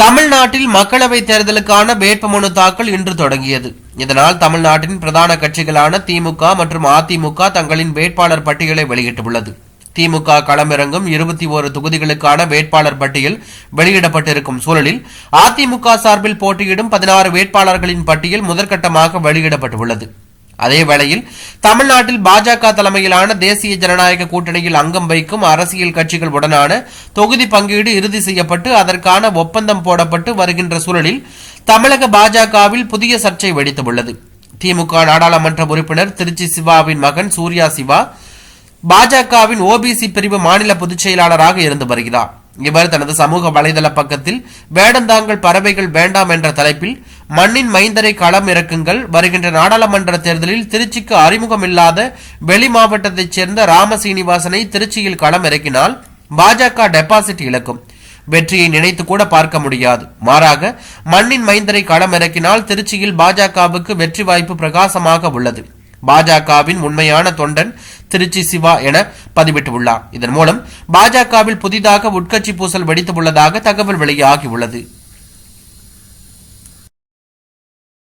தமிழ்நாட்டில் மக்களவைத் தேர்தலுக்கான வேட்புமனு தாக்கல் இன்று தொடங்கியது. இதனால் தமிழ்நாட்டின் பிரதான கட்சிகளான திமுக மற்றும் அதிமுக தங்களின் வேட்பாளர் பட்டியலை வெளியிட்டுள்ளது. திமுக களமிறங்கும் இருபத்தி ஒரு தொகுதிகளுக்கான வேட்பாளர் பட்டியல் வெளியிடப்பட்டிருக்கும் சூழலில் அதிமுக சார்பில் போட்டியிடும் பதினாறு வேட்பாளர்களின் பட்டியல் முதற்கட்டமாக வெளியிடப்பட்டுள்ளது. அதே வேளையில் தமிழ்நாட்டில் பாஜக தலைமையிலான தேசிய ஜனநாயக கூட்டணியில் அங்கம் வைக்கும் அரசியல் கட்சிகள் உடனான தொகுதி பங்கீடு இறுதி செய்யப்பட்டு அதற்கான ஒப்பந்தம் போடப்பட்டு வருகின்ற சூழலில் தமிழக பாஜகவில் புதிய சர்ச்சை வெடித்துள்ளது. திமுக நாடாளுமன்ற உறுப்பினர் திருச்சி சிவாவின் மகன் சூர்யா சிவா பாஜகவின் ஓபிசி பிரிவு மாநில பொதுச் செயலாளராக இருந்து வருகிறார். இவர் தனது சமூக வலைதள பக்கத்தில் வேடந்தாங்கள் பறவைகள் வேண்டாம் என்ற தலைப்பில் மண்ணின் மைந்தரை களம் இறக்குங்கள். வருகின்ற நாடாளுமன்ற தேர்தலில் திருச்சிக்கு அறிமுகமில்லாத வெளி மாவட்டத்தைச் சேர்ந்த ராம சீனிவாசனை திருச்சியில் களம் இறக்கினால் பாஜக டெபாசிட் இழக்கும். வெற்றியை நினைத்து கூட பார்க்க முடியாது. மாறாக மண்ணின் மைந்தரை களம் இறக்கினால் திருச்சியில் பாஜகவுக்கு வெற்றி வாய்ப்பு பிரகாசமாக உள்ளது. பாஜகவின் உண்மையான தொண்டன் திருச்சி சிவா என பதிவிட்டுள்ளார். இதன் மூலம் பாஜகவில் புதிதாக உட்கட்சி பூசல் வெடித்துள்ளதாக தகவல் வெளியாகியுள்ளது